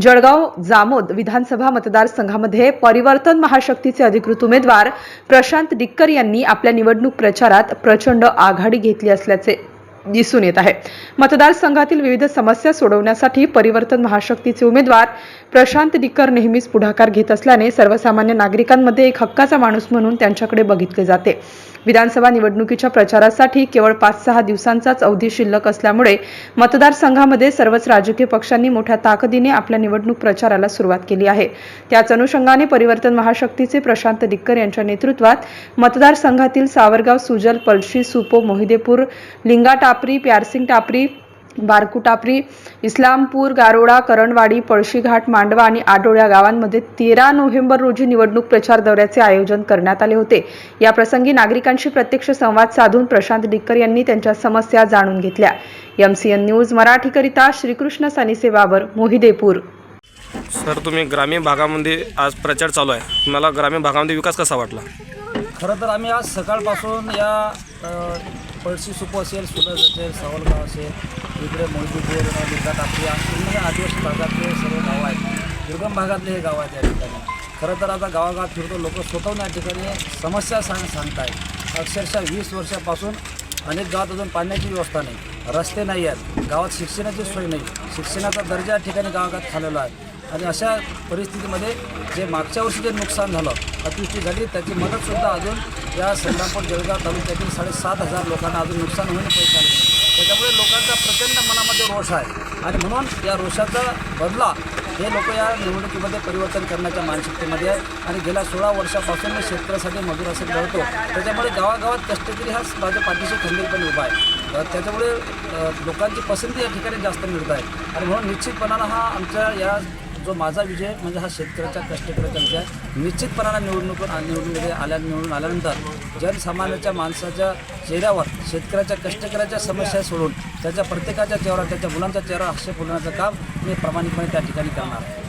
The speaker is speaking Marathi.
जळगाव जामोद विधानसभा मतदारसंघामध्ये परिवर्तन महाशक्तीचे अधिकृत उमेदवार प्रशांत डिक्कर यांनी आपल्या निवडणूक प्रचारात प्रचंड आघाडी घेतली असल्याचे दिसून येत आहे. मतदारसंघातील विविध समस्या सोडवण्यासाठी परिवर्तन महाशक्तीचे उमेदवार प्रशांत डिक्कर नेहमीच पुढाकार घेत असल्याने सर्वसामान्य नागरिकांमध्ये एक हक्काचा माणूस म्हणून त्यांच्याकडे बघितले जाते. विधानसभा निवडणुकीच्या प्रचारासाठी केवळ पाच सहा दिवसांचाच अवधी शिल्लक असल्यामुळे मतदारसंघामध्ये सर्वच राजकीय पक्षांनी मोठ्या ताकदीने आपल्या निवडणूक प्रचाराला सुरुवात केली आहे. त्याच अनुषंगाने परिवर्तन महाशक्तीचे प्रशांत दिक्कर यांच्या नेतृत्वात मतदारसंघातील सावरगाव सुजल पळशी सुपो मोहिदेपूर लिंगा टापरी प्यारसिंग टापरी बारकू टापरी इस्लामपूर गारोडा करणवाडी पळशीघाट मांडवा आणि आडोळ्या गावांमध्ये तेरा नोव्हेंबर रोजी निवडणूक प्रचार दौऱ्याचे आयोजन करण्यात आले होते. या प्रसंगी नागरिकांशी प्रत्यक्ष संवाद साधून प्रशांत डिक्कर यांनी त्यांच्या समस्या जाणून घेतल्या. एमसीएन न्यूज मराठीकरिता श्रीकृष्ण सनीसे बाबर मोहिदेपूर. सर तुम्ही ग्रामीण भागामध्ये आज प्रचार चालू आहे. तुम्हाला ग्रामीण भागामध्ये विकास कसा वाटला? खरं तर आम्ही आज सकाळपासून या पळशी सुपो असेल सुलज असेल सावलगाव असेल इकडे मोहिदीपूर लिंगा टाकली असे आदिवासी भागातले सर्व गावं आहेत. दुर्गम भागातले हे गाव आहेत या ठिकाणी. खरं तर आता गावागावात फिरतो लोक स्वतःहून या ठिकाणी समस्या सांग सांगतायत. अक्षरशः वीस वर्षापासून अनेक गावात अजून पाण्याची व्यवस्था नाही. रस्ते नाही आहेत. गावात शिक्षणाची सोय नाही. शिक्षणाचा दर्जा या ठिकाणी गावागावात खालेला आहे. आणि अशा परिस्थितीमध्ये जे मागच्या वर्षी जे नुकसान झालं अतिवृष्टी झाली त्याची मदतसुद्धा अजून या संग्रामपूर जळगाव तालुक्यातील साडेसात हजार लोकांना अजून नुकसान होऊन पैसे आले. त्याच्यामुळे लोकांचा प्रचंड मनामध्ये रोष आहे. आणि म्हणून या रोषाचा बदला हे लोक या निवडणुकीमध्ये परिवर्तन करण्याच्या मानसिकतेमध्ये आहे. आणि गेल्या सोळा वर्षापासून मी शेतकऱ्यासाठी मजूर असं लढतो त्याच्यामुळे गावागावात कष्टकरी हा माझ्या पाठीशी खंबीरपणे उभा आहे. त्याच्यामुळे लोकांची पसंती या ठिकाणी जास्त मिळत आहे. आणि म्हणून निश्चितपणानं हा आमच्या या जो माझा विजय म्हणजे हा शेतकऱ्याच्या कष्टकऱ्याचा विजय आहे. निश्चितपणानं निवडणूक निवडणुकीमध्ये आल्या निवडून आल्यानंतर जनसामान्याच्या माणसाच्या चेहऱ्यावर शेतकऱ्याच्या कष्टकऱ्याच्या समस्या सोडून त्याच्या प्रत्येकाच्या चेहऱ्यावर त्याच्या मुलांच्या चेहऱ्यावर हास्य फुलवण्याचं काम मी प्रामाणिकपणे त्या ठिकाणी करणार आहे